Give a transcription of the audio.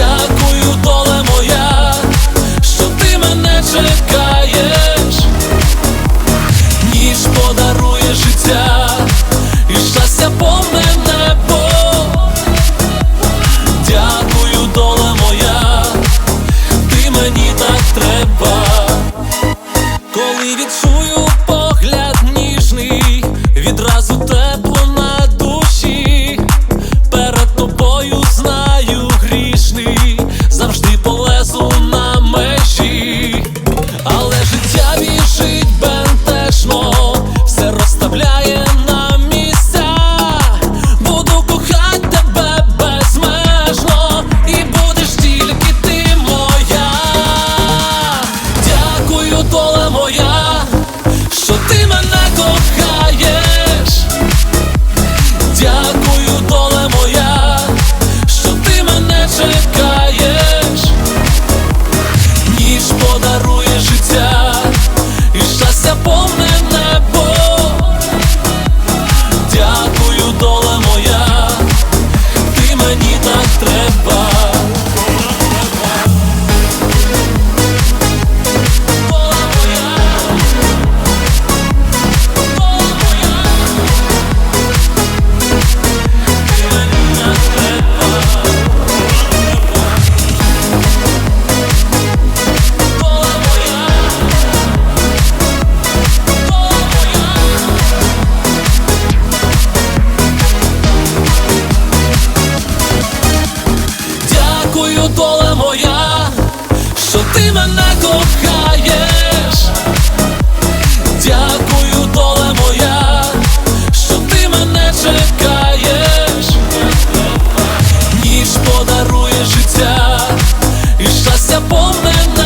Дякую, доле моя, що ти мене чекаєш, ніж подарує життя і щастя повне небо. Дякую, доле моя, ти мені так треба, коли відчую погляд ніжний, відразу тебе. moment.